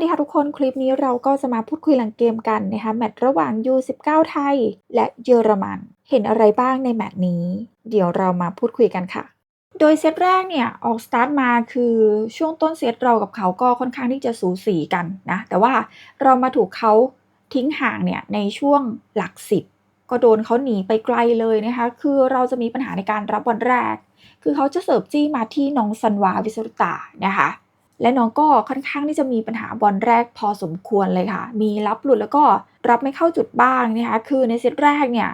ดีค่ะทุกคนคลิปนี้เราก็จะมาพูดคุยหลังเกมกันนะคะแมตช์ระหว่าง U19 ไทย และเยอรมัน เห็นอะไรบ้างในแมตช์นี้ เดี๋ยวเรามาพูดคุยกันค่ะ โดยเซตแรกเนี่ย ออกสตาร์ทมาคือช่วงต้นเซตเรากับเขาก็ค่อนข้างที่จะสูสีกันนะ แต่ว่าเรามาถูกเขาทิ้งห่างเนี่ย ในช่วงหลักสิบก็โดนเขาหนีไปไกลเลยนะคะ คือเราจะมีปัญหาในการรับบอลแรก คือเขาจะเสิร์ฟจี้มาที่น้องซันวาวิสรุตานะคะ และน้องก็ค่อนข้างที่จะมีปัญหาบอลแรกพอสมควรเลยค่ะ มีรับหลุดแล้วก็รับไม่เข้าจุดบ้างนะคะ คือในเซตแรกเนี่ย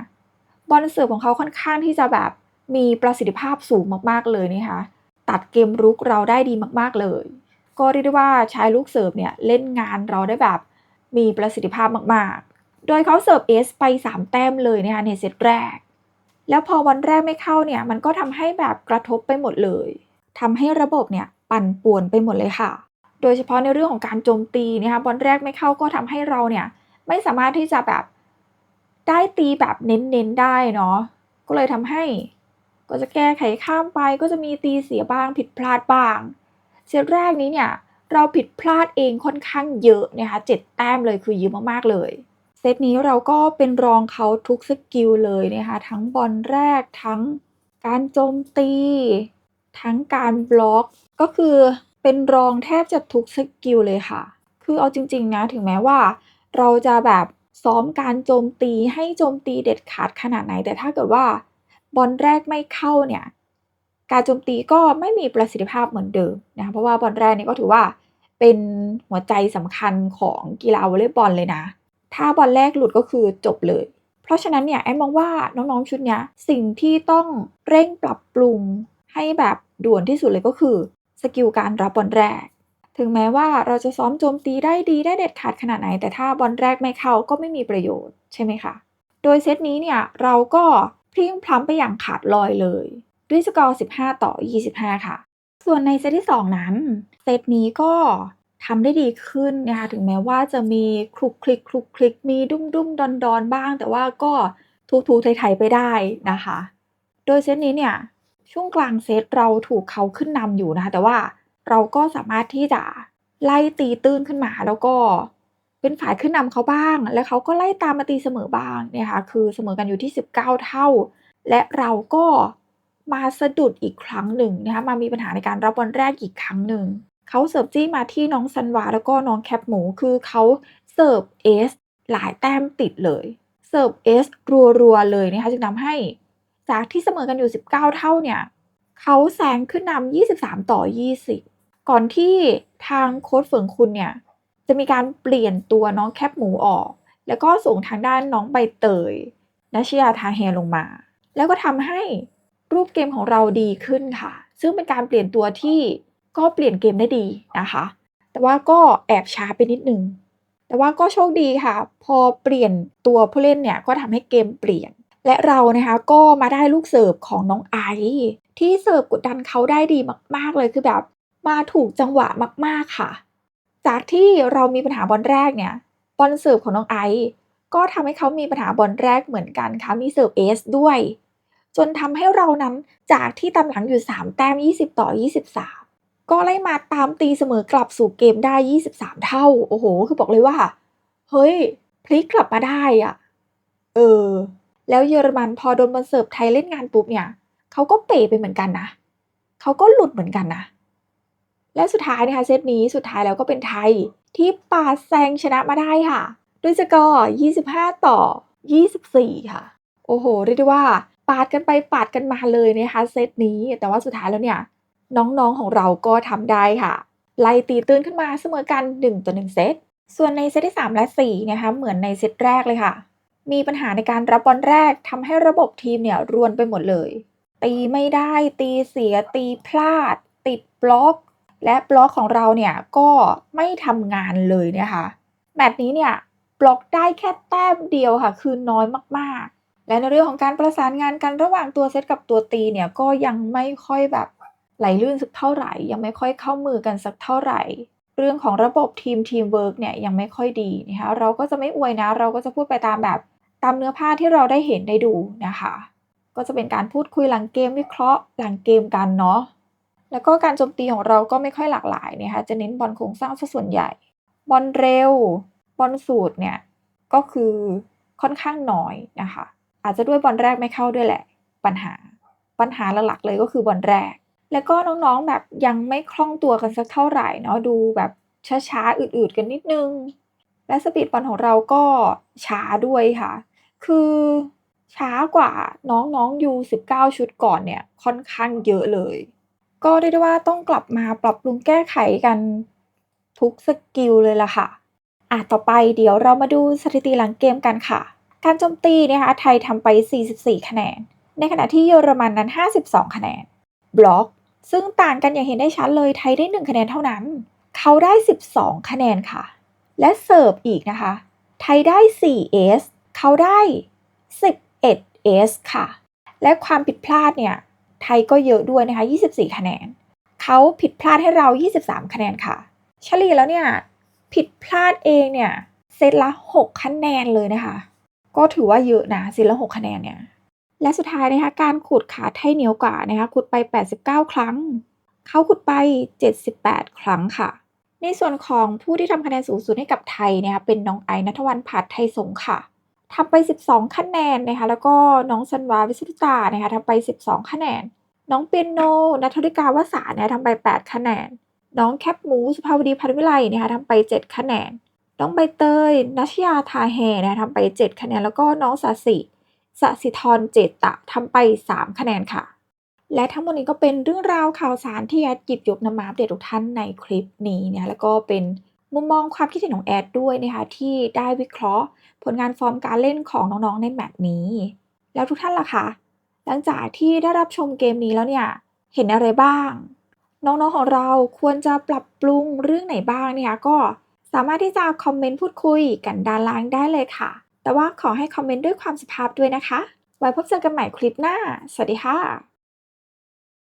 บอลเสิร์ฟของเขาค่อนข้างที่จะแบบมีประสิทธิภาพสูงมากๆเลยนะคะ ตัดเกมรุกเราได้ดีมากๆเลย ก็เรียกได้ว่าใช้ลูกเสิร์ฟเนี่ยเล่นงานเราได้แบบมีประสิทธิภาพมากๆ โดยเขาเสิร์ฟเอสไป 3 แต้มเลยนะคะในเซตแรก แล้วพอวันแรกไม่เข้าเนี่ยมันก็ทำให้แบบกระทบไปหมดเลยทำให้ระบบเนี่ย ปั่นป่วนไปหมดเลยค่ะ โดยเฉพาะในเรื่องของการโจมตีนะคะบอลแรกไม่เข้าก็ทำให้เราเนี่ยไม่สามารถที่จะแบบได้ตีแบบเน้นๆได้เนาะก็เลยทำให้ก็จะแก้ไขข้ามไปก็จะมีตีเสียบ้างผิดพลาดบ้างเซตแรกนี้เนี่ยเราผิดพลาดเองค่อนข้างเยอะนะคะเจ็ดแต้มเลยคือเยอะมากๆเลยเซตนี้เราก็เป็นรองเขาทุกสกิลเลยนะคะทั้งบอลแรกทั้งการโจมตี ทั้งการบล็อก ก็คือเป็นรองแทบจะทุกสกิลเลยค่ะ คือเอาจริง ๆ นะ ถึงแม้ว่า เราจะแบบซ้อมการโจมตีให้โจมตีเด็ดขาดขนาดไหน แต่ถ้าเกิดว่าบอลแรกไม่เข้าเนี่ย การโจมตีก็ไม่มีประสิทธิภาพเหมือนเดิมนะคะ เพราะว่าบอลแรกนี่ก็ถือว่าเป็นหัวใจสำคัญของกีฬาวอลเลย์บอลเลยนะ ถ้าบอลแรกหลุดก็คือจบเลย เพราะฉะนั้นเนี่ยแอมมองว่าน้องๆชุดนี้สิ่งที่ต้องเร่งปรับปรุงให้แบบด่วนที่สุดเลยก็คือ สกิลการรับบอลแรก ถึงแม้ว่าเราจะซ้อมโจมตีได้ดีได้เด็ดขาดขนาดไหน แต่ถ้าบอลแรกไม่เข้าก็ไม่มีประโยชน์ใช่ไหมคะ โดยเซตนี้เนี่ยเราก็พลิ้งพล้ำไปอย่างขาดลอยเลย ด้วยสกอร์ 15 ต่อ 25 ค่ะ ส่วนในเซตที่ 2 นั้น เซตนี้ก็ทำได้ดีขึ้นนะคะถึงแม้ว่าจะมีคลุกคลิกคลุกคลิกมีดุ้มดุ้มดอนดอนบ้าง แต่ว่าก็ทูทูไทยๆไปได้นะคะ โดยเซตนี้เนี่ย ช่วงกลางเซตเราถูกเขาขึ้นนำอยู่นะคะ แต่ว่าเราก็สามารถที่จะไล่ตีตื้นขึ้นมาแล้วก็เป็นฝ่ายขึ้นนำเขาบ้าง แล้วเขาก็ไล่ตามมาตีเสมอบ้างเนี่ยค่ะคือเสมอกันอยู่ที่ 19 เท่า และเราก็มาสะดุดอีกครั้งหนึ่งนะคะมามีปัญหาในการรับบอลแรกอีกครั้งหนึ่งเขาเสิร์ฟจี้มาที่น้องซันวาแล้วก็น้องแคปหมูคือเขาเสิร์ฟเอสหลายแต้มติดเลยเสิร์ฟเอสรัวๆเลยนะคะจึงทำให้ จากที่เสมอกันอยู่ 19 เท่าเนี่ยเขาแซงขึ้นนำ23 ต่อ 20 ก่อนที่ทางโค้ชเฟิงคุณเนี่ย จะมีการเปลี่ยนตัวน้องแคปหมูออก แล้วก็ส่งทางด้านน้องใบเตยนัชยาทาแฮลงมา แล้วก็ทำให้รูปเกมของเราดีขึ้นค่ะ ซึ่งเป็นการเปลี่ยนตัวที่ก็เปลี่ยนเกมได้ดีนะคะ แต่ว่าก็แอบช้าไปนิดนึง แต่ว่าก็โชคดีค่ะ พอเปลี่ยนตัวผู้เล่นเนี่ยก็ทำให้เกมเปลี่ยน และเรานะคะก็มาได้ลูกเสิร์ฟของน้องไอซ์ที่เสิร์ฟกดดันเขาได้ดีมาก ๆ เลยคือแบบ มาถูกจังหวะมาก ๆ ค่ะ จากที่เรามีปัญหาบอลแรกเนี่ยบอลเสิร์ฟของน้องไอซ์ก็ทำให้เขามีปัญหาบอลแรกเหมือนกันค่ะมีเสิร์ฟเอสด้วย จนทำให้เรานั้นจากที่ตามหลังอยู่ 3 แต้ม 20 ต่อ 23 ก็ไล่มาตามตีเสมอกลับสู่เกมได้ 23 เท่า โอ้โห คือบอกเลยว่า เฮ้ย พลิกกลับมาได้อะเออ แล้วเยอรมันพอโดนบอลเสิร์ฟไทยเล่นงานปุ๊บเนี่ยเขาก็เป๋ไปเหมือนกันนะเขาก็หลุดเหมือนกันนะ และสุดท้ายนะคะเซตนี้สุดท้ายแล้วก็เป็นไทยที่ปาดแซงชนะมาได้ค่ะ ด้วยสกอร์25 ต่อ 24 ค่ะ โอ้โห เรียกได้ว่า ปาดกันไปปาดกันมาเลยนะคะเซตนี้ แต่ว่าสุดท้ายแล้วเนี่ย น้องๆของเราก็ทำได้ค่ะ ไล่ตีตื้นขึ้นมาเสมอกัน 1 ต่อ 1 เซต ส่วนในเซตที่ 3 และ 4 นะคะ เหมือนในเซตแรกเลยค่ะ มีปัญหาในการรับบอลแรกทำให้ระบบทีมเนี่ยรวนไปหมดเลย ตีไม่ได้ตีเสีย ตีพลาด ติดบล็อก และบล็อกของเราเนี่ยก็ไม่ทำงานเลยนะคะแมตช์นี้เนี่ยบล็อกได้แค่แต้มเดียวค่ะ คือน้อยมากๆ และในเรื่องของการประสานงานกันระหว่างตัวเซตกับตัวตีเนี่ยก็ยังไม่ค่อยแบบไหลลื่นสักเท่าไหร่ ยังไม่ค่อยเข้ามือกันสักเท่าไหร่ เรื่องของระบบทีมทีมเวิร์กเนี่ยยังไม่ค่อยดีนะคะเราก็จะไม่อวยนะ เราก็จะพูดไปตามแบบ ตามเนื้อผ้าที่เราได้เห็นได้ดูนะคะ ก็จะเป็นการพูดคุยหลังเกมวิเคราะห์หลังเกมกันเนาะแล้วก็การโจมตีของเราก็ไม่ค่อยหลากหลายนะคะจะเน้นบอลโครงสร้างซะส่วนใหญ่ บอลเร็ว บอลสูตรเนี่ยก็คือค่อนข้างน้อยนะคะ อาจจะด้วยบอลแรกไม่เข้าด้วยแหละ ปัญหาปัญหาหลักๆเลยก็คือบอลแรก แล้วก็น้องๆแบบยังไม่คล่องตัวกันสักเท่าไหร่เนาะดูแบบช้าๆอืดๆกันนิดนึง และสปีดบอลของเราก็ช้าด้วยค่ะ คือช้ากว่าน้องๆ U19 ชุดก่อนเนี่ยค่อนข้างเยอะเลย ก็เรียกได้ว่าต้องกลับมาปรับปรุงแก้ไขกันทุกสกิลเลยล่ะค่ะอะต่อไปเดี๋ยวเรามาดูสถิติหลังเกมกันค่ะ การโจมตีนะคะไทยทำไป 44 คะแนน ในขณะที่เยอรมันนั้น 52 คะแนน บล็อก ซึ่งต่างกันอย่างเห็นได้ชัดเลยไทยได้ 1 คะแนนเท่านั้น เขาได้ 12 คะแนนค่ะ และเสิร์ฟอีกนะคะ ไทยได้ 4 S เขาได้ 11 S ค่ะ และความผิดพลาดเนี่ย ไทยก็เยอะด้วยนะคะ 24 คะแนน เขาผิดพลาดให้เรา 23 คะแนนค่ะ เฉลี่ยแล้วเนี่ย ผิดพลาดเองเนี่ย เซตละ 6 คะแนนเลยนะคะ ก็ถือว่าเยอะนะ เซตละ 6 คะแนนเนี่ย และสุดท้ายนะคะ การขุดขาไทยเหนียวกว่านะคะ ขุดไป 89 ครั้ง เขาขุดไป 78 ครั้งค่ะ ในส่วนของผู้ที่ทำคะแนนสูงสุดให้กับไทยนะคะเป็นน้องไอนัทวันผัดไทยสงค่ะทำไป 12 คะแนนนะคะแล้วก็น้องสันวาวิสุทธตานะคะทำไป 12 คะแนน น้องเปียโนนัทริกาวสาเนี่ยทำไป 8 คะแนน น้องแคปหมูสุภาวดีพันวิไลนะคะทำไป 7 คะแนน น้องใบเตยนัชยาทาแฮนะคะทำไป 7 คะแนน แล้วก็น้องสาสิสสิธรเจตตะทำไป 3 คะแนนค่ะ และทั้งหมดนี้ก็เป็นเรื่องราวข่าวสารที่แอดหยิบยกนำมาอัปเดตทุกท่านในคลิปนี้เนี่ยแล้วก็เป็นมุมมองความคิดเห็นของแอดด้วยนะคะที่ได้วิเคราะห์ ผลงานฟอร์มการเล่นของน้องๆในแมตช์นี้ แล้วทุกท่านล่ะคะหลังจากที่ได้รับชมเกมนี้แล้วเนี่ยเห็นอะไรบ้าง น้องๆของเราควรจะปรับปรุงเรื่องไหนบ้างเนี่ยก็สามารถที่จะคอมเมนต์พูดคุยกันด้านล่างได้เลยค่ะ แต่ว่าขอให้คอมเมนต์ด้วยความสุภาพด้วยนะคะ ไว้พบเจอกันใหม่คลิปหน้า สวัสดีค่ะ